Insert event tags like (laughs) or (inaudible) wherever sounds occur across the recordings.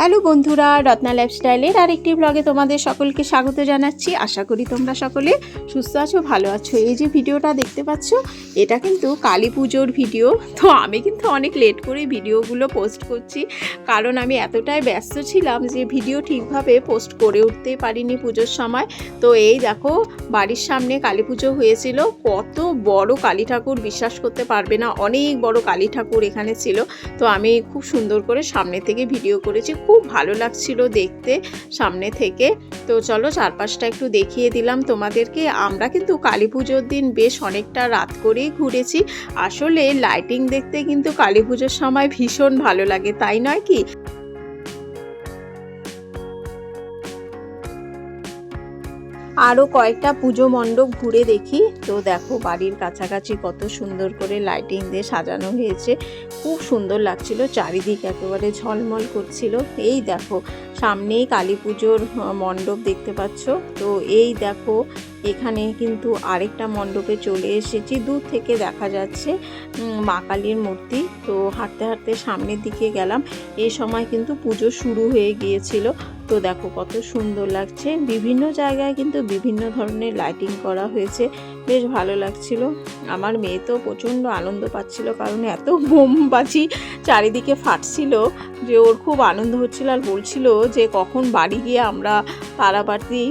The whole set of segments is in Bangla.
হ্যালো বন্ধুরা, রত্না লাইফস্টাইলের আরেকটি ব্লগে তোমাদের সকলকে স্বাগত জানাচ্ছি। আশা করি তোমরা সকলে সুস্থ আছো, ভালো আছো। এই যে ভিডিওটা দেখতে পাচ্ছ, এটা কিন্তু কালী পুজোর ভিডিও তো আমি কিন্তু অনেক লেট করে ভিডিওগুলো পোস্ট করছি, কারণ আমি এতটাই ব্যস্ত ছিলাম যে ভিডিও ঠিকভাবে পোস্ট করে উঠতে পারিনি পুজোর সময়। তো এই দেখো, বাড়ির সামনে কালী পুজো হয়েছিল। কত বড় কালী ঠাকুর বিশ্বাস করতে পারবে না, অনেক বড় কালী ঠাকুর এখানে ছিল। তো আমি খুব সুন্দর করে সামনে থেকে ভিডিও করেছি। খুব ভালো লাগছিল দেখতে সামনে থেকে। তো চলো চারপাশটা একটু দেখিয়ে দিলাম তোমাদেরকে। আমরা কিন্তু কালী পুজোর দিন বেশ অনেকটা রাত করেই ঘুরেছি। আসলে লাইটিং দেখতে কিন্তু কালী পুজোর সময় ভীষণ ভালো লাগে, তাই নয় কি? আরও কয়েকটা পুজো মণ্ডপ ঘুরে দেখি। তো দেখো, বাড়ির কাছাকাছি কত সুন্দর করে লাইটিং দিয়ে সাজানো হয়েছে। খুব সুন্দর লাগছিল, চারিদিক একেবারে ঝলমল করছিল। এই দেখো, সামনেই কালী পুজোর মণ্ডপ দেখতে পাচ্ছ। তো এই দেখো, এখানে কিন্তু আরেকটা মণ্ডপে চলে এসেছি। দূর থেকে দেখা যাচ্ছে মা কালীর মূর্তি। তো হাঁটতে হাঁটতে সামনের দিকে গেলাম। এই সময় কিন্তু পুজো শুরু হয়ে গিয়েছিল। তো দেখো কত সুন্দর লাগছে। বিভিন্ন জায়গায় কিন্তু বিভিন্ন ধরনের লাইটিং করা হয়েছে। বেশ ভালো লাগছিল। আমার মেয়ে তো প্রচণ্ড আনন্দ পাচ্ছিল কারণ এত বোমবাজি চারিদিকে ফাটছিল যে ওর খুব আনন্দ হচ্ছিল আর বলছিল যে কখন বাড়ি গিয়ে আমরা তারাবাতি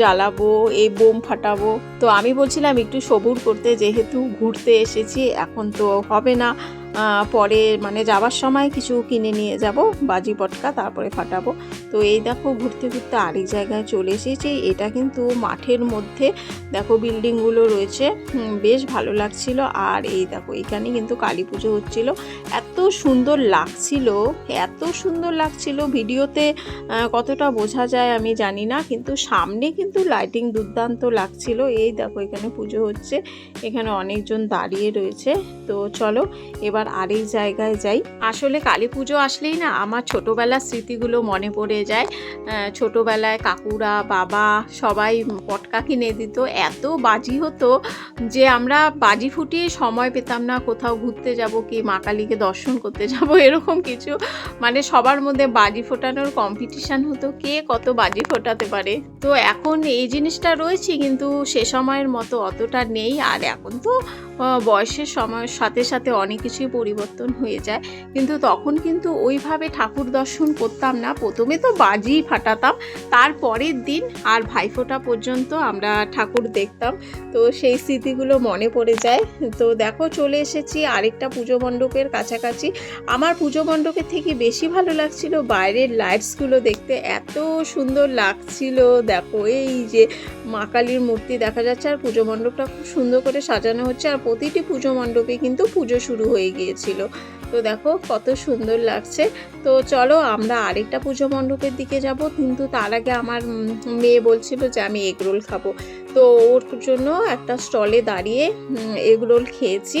জ্বালাবো এই বোম ফাটাবো। তো আমি বলছিলাম একটু সবুর করতে যেহেতু ঘুরতে এসেছি, এখন তো হবে না। পরে মানে যাওয়ার সময় কিছু কিনে নিয়ে যাব, বাজি পটকা, তারপরে ফাটাবো। তো এই দেখো ঘুরতে ঘুরতে আরেক জায়গায় চলে এসেছি। এটা কিন্তু মাঠের মধ্যে দেখো বিল্ডিংগুলো রয়েছে। বেশ ভালো লাগছিল। আর এই দেখো এখানে কিন্তু কালী পুজো হচ্ছিল। এত সুন্দর লাগছিল, এত সুন্দর লাগছিল। ভিডিওতে কতটা বোঝা যায় আমি জানি না, কিন্তু সামনে কিন্তু লাইটিং দুর্দান্ত লাগছিল। এই দেখো এখানে পুজো হচ্ছে। এখানে অনেকজন দাঁড়িয়ে রয়েছে। তো চলো, এবার আরেক জায়গায় যাই। আসলে কালী পুজো আসলেই না আমার ছোটোবেলার স্মৃতিগুলো মনে পড়ে যায়। ছোটোবেলায় কাকুরা, বাবা সবাই পটকা কিনে দিত। এত বাজি হতো যে আমরা বাজি ফুটিয়ে সময় পেতাম না, কোথাও ঘুরতে যাব কি, মা কালীকে দর্শন করতে যাব, এরকম কিছু। মানে সবার মধ্যে বাজি ফোটানোর কম্পিটিশান হতো, কে কত বাজি ফোটাতে পারে। তো এখন এই জিনিসটা রয়েছে, কিন্তু সে সময়ের মতো অতটা নেই। আর এখন তো বয়সের সময়ের সাথে সাথে অনেক কিছুই পরিবর্তন হয়ে যায়। কিন্তু তখন কিন্তু ওইভাবে ঠাকুর দর্শন করতাম না। প্রথমে তো বাজি ফাটাতাম, তারপরের দিন আর ভাইফোঁটা পর্যন্ত আমরা ঠাকুর দেখতাম। তো সেই স্মৃতিগুলো মনে পড়ে যায়। তো দেখো, চলে এসেছি আরেকটা পুজো মণ্ডপের কাছাকাছি। আমার পুজো মণ্ডপের থেকে বেশি ভালো লাগছিল বাইরের লাইটসগুলো দেখতে। এত সুন্দর লাগছিল। দেখো, এই যে মা কালীর মূর্তি দেখা যাচ্ছে। আর পুজো মণ্ডপটা খুব সুন্দর করে সাজানো হচ্ছে। আর প্রতিটি পুজো মণ্ডপে কিন্তু পুজো শুরু হয়ে গিয়েছিল। তো দেখো কত সুন্দর লাগছে। তো চলো আমরা আরেকটা পুজো মণ্ডপের দিকে যাব। কিন্তু তার আগে আমার মেয়ে বলছিল যে আমি এগরোল খাব। তো ওর জন্য একটা স্টলে দাঁড়িয়ে এগরোল খেয়েছি।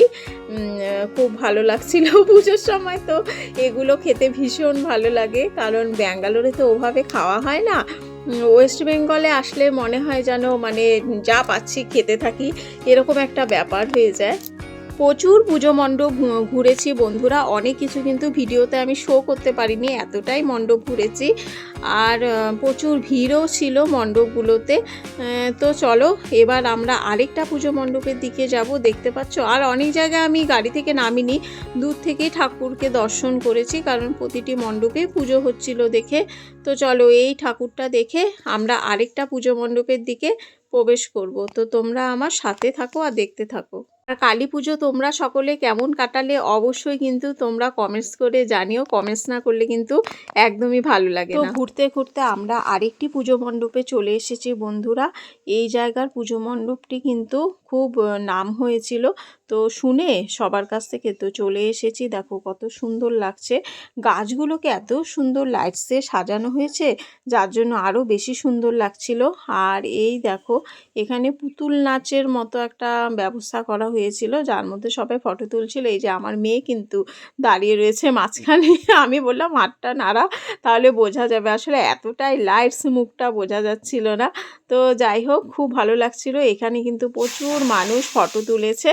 খুব ভালো লাগছিল (laughs) পুজোর সময়। তো এগুলো খেতে ভীষণ ভালো লাগে। কারণ ব্যাঙ্গালোরে তো ওভাবে খাওয়া হয় না। ওয়েস্ট বেঙ্গলে আসলে মনে হয় যেন মানে যা পাচ্ছি, খেতে থাকি, এরকম একটা ব্যাপার হয়ে যায়। প্রচুর পুজো মণ্ডপ ঘুরেছি বন্ধুরা। অনেক কিছু কিন্তু ভিডিওতে আমি শো করতে পারিনি, এতটাই মণ্ডপ ঘুরেছি। আর প্রচুর ভিড়ও ছিল মণ্ডপগুলোতে। তো চলো, এবার আমরা আরেকটা পুজো মণ্ডপের দিকে যাব। দেখতে পাচ্ছ, আর অনেক জায়গায় আমি গাড়ি থেকে নামিনি। দূর থেকেই ঠাকুরকে দর্শন করেছি, কারণ প্রতিটি মণ্ডপে পুজো হচ্ছিল দেখে। তো চলো, এই ঠাকুরটা দেখে আমরা আরেকটা পুজো মণ্ডপের দিকে প্রবেশ করব। তো তোমরা আমার সাথে থাকো আর দেখতে থাকো। আর কালী পুজো তোমরা সকলে কেমন কাটালে অবশ্যই কিন্তু তোমরা কমেন্টস করে জানিও। কমেন্টস না করলে কিন্তু একদমই ভালো লাগে না। ঘুরতে ঘুরতে আমরা আরেকটি পুজো মণ্ডপে চলে এসেছি বন্ধুরা। এই জায়গার পুজো মণ্ডপটি কিন্তু খুব নাম হয়েছিল। তো শুনে সবার কাছ থেকে তো চলে এসেছি। দেখো কত সুন্দর লাগছে। গাছগুলোকে এত সুন্দর লাইটস সাজানো হয়েছে, যার জন্য আরও বেশি সুন্দর লাগছিল। আর এই দেখো, এখানে পুতুল নাচের মতো একটা ব্যবস্থা করা হয়েছিল, যার মধ্যে সবাই ফটো তুলছিল। এই যে আমার মেয়ে কিন্তু দাঁড়িয়ে রয়েছে মাঝখানে। (laughs) আমি বললাম, হাতটা নাড়া, তাহলে বোঝা যাবে। আসলে এতটাই লাইটস মুখটা বোঝা যাচ্ছিল না। তো যাই হোক, খুব ভালো লাগছিল। এখানে কিন্তু প্রচুর মানুষ ফটো তুলেছে।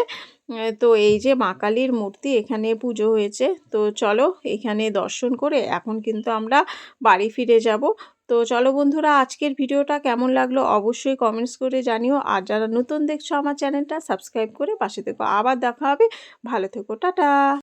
তো এই যে মা কালীর মূর্তি এখানে পুজো হয়েছে। তো চলো এখানে দর্শন করে এখন কিন্তু আমরা বাড়ি ফিরে যাব। তো চলো বন্ধুরা, আজকের ভিডিওটা কেমন লাগল অবশ্যই কমেন্টস করে জানিও। আর যারা নতুন দেখছ আমার চ্যানেলটা সাবস্ক্রাইব করে পাশে থেকো। আবার দেখা হবে। ভালো থেকো, টাটা।